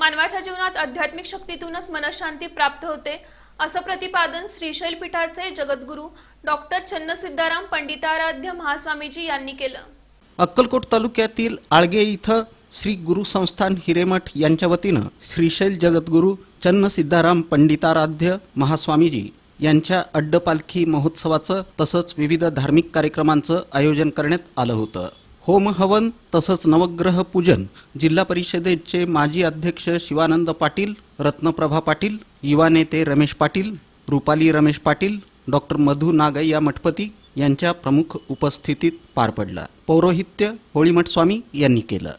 मानवाच्या जीवनात आध्यात्मिक शक्तीतूनच मनशांती प्राप्त होते. असं प्रतिपादन श्रीशैल पीठाचे जगद्गुरू डॉक्टर चन्नसिद्धाराम पंडिताराध्य महास्वामीजी यांनी केलं. अक्कलकोट तालुक्यातील आळगे इथं श्री गुरु संस्थान हिरेमठ यांच्या वतीनं श्रीशैल जगद्गुरू चन्न सिद्धाराम पंडिताराध्य महास्वामीजी यांच्या अड्डपालखी महोत्सवाचं तसंच विविध धार्मिक कार्यक्रमांचं आयोजन करण्यात आलं होतं. होम हवन तसंच नवग्रह पूजन. जिल्हा परिषदेचे माजी अध्यक्ष शिवानंद पाटील रत्नप्रभा पाटील युवा नेते रमेश पाटील रुपाली रमेश पाटील डॉक्टर मधु नागय्या मठपती यांच्या प्रमुख उपस्थितीत पार पडला. पौरोहित्य होळीमठ स्वामी यांनी केलं.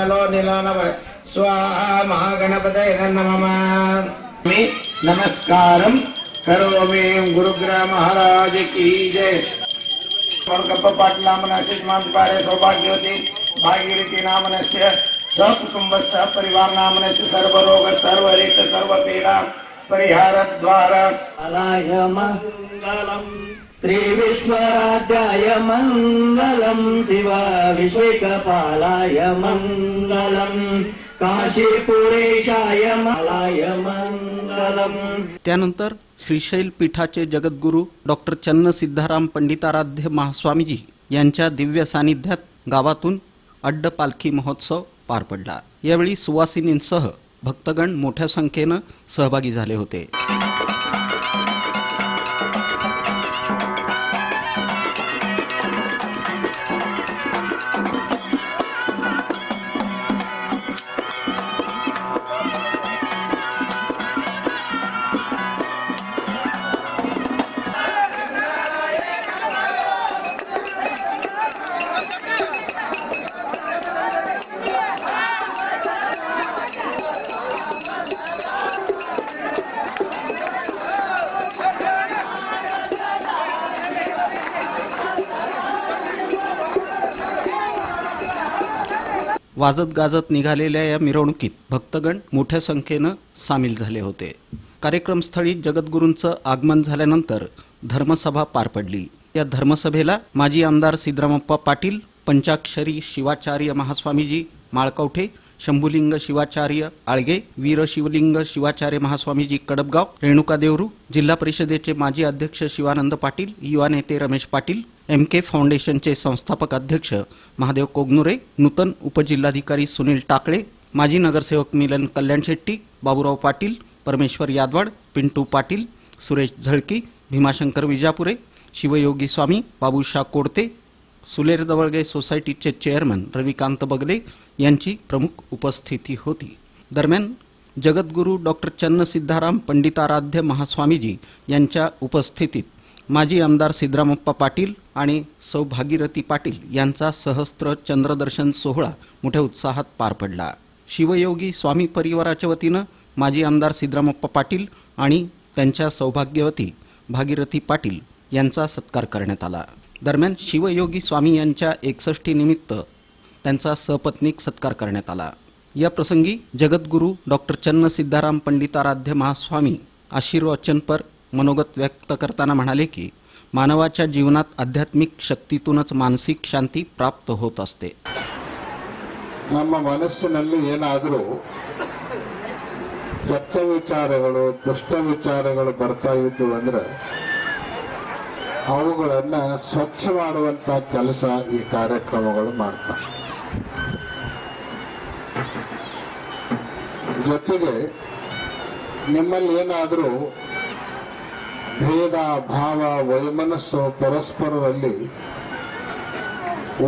जगदिदं స్వాహా మహాగణపతయ నమ నమస్కారం కరోమి గురుగ్రహ మహారాజ్ కీ జయ గొప్ప పాటలామన శ్రీమంత్ పారే సౌభాగ్యవతి భాగీరథి నామనస్య సకుటుంబ సపరివార నామనస్య సర్వరోగ సర్వరిష్ట సర్వపీడ పరిహార ద్వారా మంగళం శ్రీ విశ్వరాధ్యాయ మంగళం శివ విశ్వికపాలాయ మంగళం काशीपुरेशाय त्यानंतर श्रीशैल पीठाचे जगद्गुरू डॉक्टर चन्न सिद्धाराम पंडिताराध्य महास्वामीजी यांच्या दिव्य सानिध्यात गावातून अड्ड पालखी महोत्सव पार पडला. यावेळी सुवासिनींसह भक्तगण मोठ्या संख्येनं सहभागी झाले होते. वाजत गाजत निघालेल्या या मिरवणुकीत भक्तगण मोठ्या संख्येनं सामील झाले होते. कार्यक्रमस्थळी जगद्गुरूंचं आगमन झाल्यानंतर धर्मसभा पार पडली. या धर्मसभेला माजी आमदार सिद्धरामप्पा पाटील पंचाक्षरी शिवाचार्य महास्वामीजी माळकवठे शंभुलिंग शिवाचार्य आळगे वीर शिवलिंग शिवाचार्य महास्वामीजी कडबगाव रेणुका देवरू जिल्हा परिषदेचे माजी अध्यक्ष शिवानंद पाटील युवा नेते रमेश पाटील एम के फाउंडेशनचे संस्थापक अध्यक्ष महादेव कोगनुरे नूतन उपजिल्हाधिकारी सुनील टाकळे माजी नगरसेवक मिलन कल्याण शेट्टी बाबूराव पाटील परमेश्वर यादवाड पिंटू पाटील सुरेश झळकी भीमाशंकर विजापुरे शिवयोगी स्वामी बाबूशा कोडते सुलेर दवळगे सोसायटीचे चेअरमन रविकांत बगले यांची प्रमुख उपस्थिती होती. दरम्यान जगद्गुरू डॉक्टर चन्न सिद्धाराम पंडिताराध्य महास्वामीजी यांच्या उपस्थितीत माजी आमदार सिद्धरामप्पा पाटील आणि सौ भागीरथी पाटील यांचा सहस्त्र चंद्रदर्शन सोहळा मोठ्या उत्साहात पार पडला. शिवयोगी स्वामी परिवाराच्या वतीनं माजी आमदार सिद्धरामप्पा पाटील आणि त्यांच्या सौभाग्यवती भागीरथी पाटील यांचा सत्कार करण्यात आला. दरम्यान शिवयोगी स्वामी यांच्या एकसष्टी निमित्त त्यांचा सपत्नीक सत्कार करण्यात आला. या प्रसंगी जगद्गुरू डॉक्टर चन्न सिद्धाराम पंडिताराध्य महास्वामी आशीर्वचनपर मनोगत व्यक्त करताना म्हणाले की मानवाच्या जीवनात आध्यात्मिक शक्तीतूनच मानसिक शांती प्राप्त होत असते ನಮ್ಮ ಮನಸ್ಸಿನಲ್ಲಿ ಏನಾದರೂ ಕೆಟ್ಟ ವಿಚಾರಗಳು ದುಷ್ಟ ವಿಚಾರಗಳು ಬರ್ತಾ ಇದ್ದು ಅಂದ್ರೆ ಅವುಗಳನ್ನ ಸ್ವಚ್ಛ ಮಾಡುವಂತ ಕೆಲಸ ಈ ಕಾರ್ಯಕ್ರಮಗಳು ಮಾಡ್ತಾರೆ ಜೊತೆಗೆ ನಿಮ್ಮಲ್ಲಿ ಏನಾದರೂ ಭೇದ ಭಾವ, ವೈಮನಸ್ಸು ಪರಸ್ಪರರಲ್ಲಿ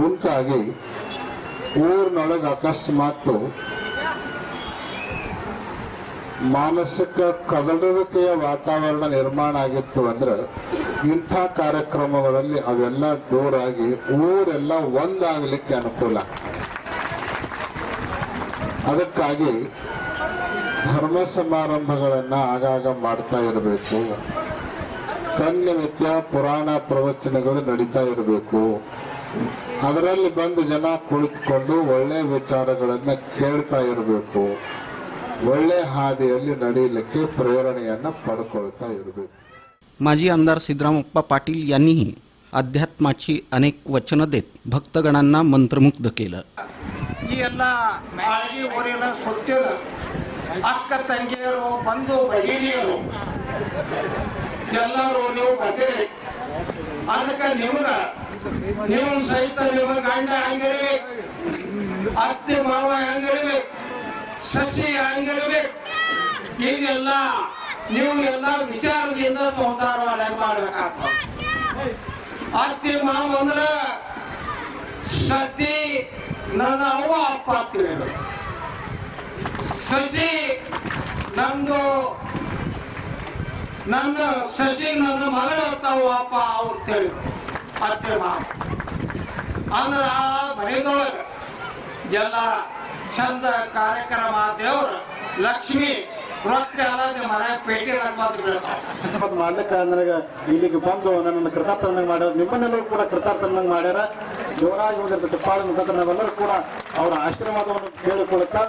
ಉಂಟಾಗಿ ಊರಿನೊಳಗೆ ಅಕಸ್ಮಾತ್ ಮಾನಸಿಕ ಕದಡುವಿಕೆಯ ವಾತಾವರಣ ನಿರ್ಮಾಣ ಆಗಿತ್ತು ಅಂದ್ರೆ ಇಂಥ ಕಾರ್ಯಕ್ರಮಗಳಲ್ಲಿ ಅವೆಲ್ಲ ದೂರಾಗಿ ಊರೆಲ್ಲ ಒಂದಾಗಲಿಕ್ಕೆ ಅನುಕೂಲ. ಅದಕ್ಕಾಗಿ ಧರ್ಮ ಸಮಾರಂಭಗಳನ್ನ ಆಗಾಗ ಮಾಡ್ತಾ ಇರಬೇಕು. ತನ್ನಿಮಿತ್ತ ಪುರಾಣ ಪ್ರವಚನಗಳು ನಡೀತಾ ಇರಬೇಕು ಅದರಲ್ಲಿ ಬಂದು ಜನ ಕುಳಿತುಕೊಂಡು ಒಳ್ಳೆ ವಿಚಾರಗಳನ್ನ ಕೇಳ್ತಾ ಇರಬೇಕು ಒಳ್ಳೆ ಹಾದಿಯಲ್ಲಿ ನಡೆಯಲಿಕ್ಕೆ ಪ್ರೇರಣೆಯನ್ನ ಪಡ್ಕೊಳ್ತಾ ಇರಬೇಕು माजी आमदार सिद्धरामप्पा पाटील यांनीही अध्यात्माची अनेक वचनं देत भक्तगणांना मंत्रमुग्ध केलं ಈ ಎಲ್ಲ ಮಾಳ್ಗಿ ಊರಿನ ಸುತ್ತಿದ ಅಕ್ಕ ತಂಗಿಯರು ಬಂಧು ಭಗಿನಿಯರು ಎಲ್ಲರೂ ನೀವು ಬರ್ತೀರಿ ಅದಕ್ಕೆ ನಿಮ್ಗ, ನೀವು ಸಹಿತ ನಿಮ್ಮ ಗಂಡ ಹಂಗಿರ್ಬೇಕು ಅತ್ತೆ ಮಾವ ಹಂಗಿರ್ಬೇಕು ಸಸಿ ಹಂಗಿರ್ಬೇಕು ಈಗೆಲ್ಲ ನೀವು ಎಲ್ಲ ವಿಚಾರದಿಂದ ಸಂಸಾರ ಮಾಡ್ಬೇಕಾಗ್ತದೆ. ಅತ್ತೆ ಮಾವ ಅಂದ್ರ ಸತಿ ನನ್ನ ಅವ್ವ, ಅಪ್ಪ ಸಸಿ ನಂದು ನನ್ನ ಶಶಿ ನನ್ನ ಮಗಳ ತಾವು ಅಪ್ಪ ಅಂತ ತಿಳಿ ಅತ್ತೆ ಮಾ. ಅಂದ್ರೆ ಆ ಮನೆಯೊಳಗೆ ಎಲ್ಲ ಚಂದ ಕಾರ್ಯಕ್ರಮ ದೇವ್ರ ಲಕ್ಷ್ಮಿ ರೊಕ್ಕ ಅಲ್ಲದೆ ಮನೆ ಪೇಟಿ ಮಾಡ್ಲಿಕ್ಕೆ ನನಗೆ ಇಲ್ಲಿಗೆ ಬಂದು ನನ್ನ ಕೃತಾರ್ಥನ ಮಾಡ್ಯಾರ. ನಿಮ್ಮನ್ನೆಲ್ಲರೂ ಕೂಡ ಕೃತಾರ್ಥನ ಮಾಡ್ಯಾರ. ಜೋರಾಗಿ ಹೋಗಿರ್ತ ಪಾದ ಮುಖಾಂತರ ಕೂಡ ಅವರ ಆಶೀರ್ವಾದವನ್ನು ಕೇಳಿಕೊಳ್ಳುತ್ತಾ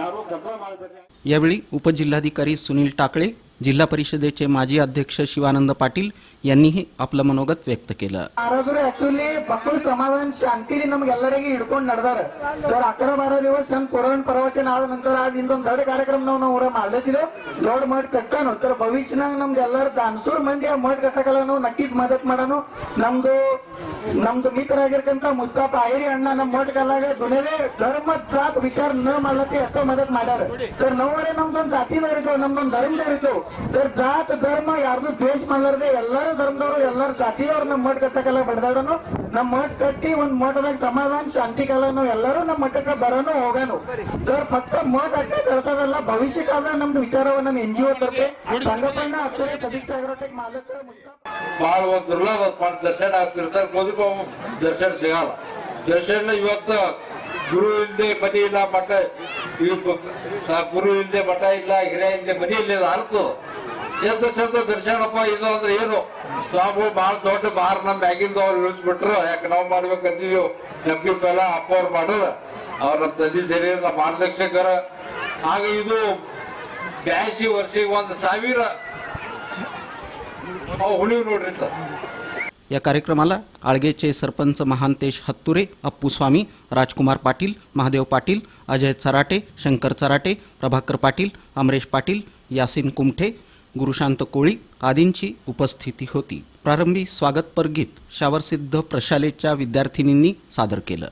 ಯಾರು ಗದ್ದಲ ಮಾಡಬೇಡಿ. ಉಪ ಜಿಲ್ಲಾಧಿಕಾರಿ ಸುನಿಲ್ ಟಾಕಳೆ जिल्हा परिषदेचे माजी अध्यक्ष शिवानंद पाटील यांनीही आपलं मनोगत व्यक्त केलं ಆರಾದ್ರು ಆಕ್ಚುಲಿ ಪಕ್ಕದ ಸಮಾಧಾನ ಶಾಂತಿಲಿ ನಮ್ಗೆ ಎಲ್ಲರಿಗೆ ಹಿಡ್ಕೊಂಡು ನಡೆದಾರೆ ಇವ್ರು ಅಕ್ರ ಬಾರ ದಿವಸ ಚಂದ ಕೊರೋನ್ ಪ್ರವಚನ ಆದ ನಂತರ ಆದ ಇಂದೊಂದು ದೊಡ್ಡ ಕಾರ್ಯಕ್ರಮ ನಾವು ನಾವು ಮಾಡ್ಲತ್ತಿದ್ದೇವೆ ದೊಡ್ಡ ಮಠ ಕಟ್ಟಾನು ಇತರ ಭವಿಷ್ಯನಾಗ ನಮ್ದು ಎಲ್ಲರ ದಾನ್ಸೂರ್ ಮಂದಿ ಆ ಮಠ ಕಟ್ಟಕಲ್ಲ ನಾವು ನಕ್ಕೀಸ್ ಮದತ್ ಮಾಡೋನು ನಮ್ದು ನಮ್ದು ಮಿತ್ರರಾಗಿರ್ತಕ್ಕಂಥ ಮುಸ್ತಾಫ ಐರಿ ಅಣ್ಣ ನಮ್ಮ ಮಠ ಕಲ್ಲಾಗ ದುನಿಯದೇ ಧರ್ಮ ಜಾತ್ ವಿಚಾರ ನ ಮಾಡ್ಲಿಕ್ಕೆ ಎಷ್ಟೋ ಮದತ್ ಮಾಡ್ಯಾರ ಸರ್ ನಮ್ಮವರೇ ನಮ್ದೊಂದು ಜಾತಿನ ಇರ್ತೇವೆ ನಮ್ದೊಂದು ಧರ್ಮದ ಇರ್ತೇವೆ ಇವ್ರ ಜಾತ ಧರ್ಮ ಯಾರ್ದು ಬೇಸ್ ಮಾಡ್ಲಾರ್ದೆ ಎಲ್ಲಾರು ಧರ್ಮದವರು, ಎಲ್ಲರೂ ಜಾತಿದವ್ರು. ನಮ್ಮ ಮಠ ಕಟ್ಟಕಲ್ಲ ಬಡದಾಡನು. ನಮ್ಮ ಮಠ ಕಟ್ಟಿ ಒಂದ್ ಮಠದಾಗ ಸಮಾಧಾನ, ಶಾಂತಿ ಕಲನು ಎಲ್ಲಾರು ನಮ್ಮ ಮಠಕ್ಕ ಬರನು, ಹೋಗನು. ಸರ್ ಪಕ್ಕ ಮಠ ಅಷ್ಟೇ ಬೆಳೆಸೋದಲ್ಲ ಭವಿಷ್ಯಕ್ಕಾದ ನಮ್ದು ವಿಚಾರವನ್ನ ನಮ್ಮ ಎನ್ ಜಿ ಒ ತರ್ತೆ. ಸಂಘಪಣ್ಣ ಅಕ್ಕರೆ ಸದೀಕ್ ಸಾಗರತೆ ಮಾಲಕ ಭಾಳ ಒಂದು ದುರ್ಲಭ ದರ್ಶನ ಆಗ್ತಿರ್ತಾರೆ ಮೊದಲು ದರ್ಶನ ಸಿಗಲ್ಲ. ದರ್ಶನ ಇವತ್ತು ಗುರು ಇಲ್ಲದೆ ಪತಿ ಇಲ್ಲ ಮಠ ಗುರು ಇಲ್ಲದೆ, ಮಠ ಇಲ್ಲ ಹಿರಿಯ ಇಲ್ಲದೆ, ಮನಿ ಇಲ್ಲ ಅರ್ಥ ಎಂತ ಚಂದ ದರ್ಶನಪ್ಪ ಇದು ಅಂದ್ರೆ ಏನು? ಸ್ವಾಮಿ ಬಹಳ ದೊಡ್ಡ ಬಾರ್ ನಮ್ಮ ಮ್ಯಾಗಿಂದ ಅವ್ರು ಇಳಿಸ್ಬಿಟ್ರು. ಯಾಕೆ ನಾವು ಮಾಡ್ಬೇಕಂತೀವಿ ನಮ್ಗೆ ಬೆಲ ಅಪ್ಪ ಅವ್ರು ಮಾಡೋರು ಅವ್ರ ನಮ್ಮ ತಂದೆ ಸೇರಿ ನಮ್ಮ ಮಾರ್ಗದರ್ಶಕರ. ಆಗ ಇದು ಬ್ಯಾಸಿ ವರ್ಷಿಗೆ ಒಂದು ಸಾವಿರ. ಹುಳಿ ನೋಡ್ರಿ ಸರ್. या कार्यक्रमाला आळगेचे सरपंच महांतेश हत्तुरे अप्पू स्वामी राजकुमार पाटील महादेव पाटील अजय चराटे शंकर चराटे प्रभाकर पाटील अमरेश पाटील यासिन कुमठे गुरुशांत कोळी आदींची उपस्थिती होती. प्रारंभी स्वागतपर गीत शावरसिद्ध प्रशालेच्या विद्यार्थिनींनी सादर केलं.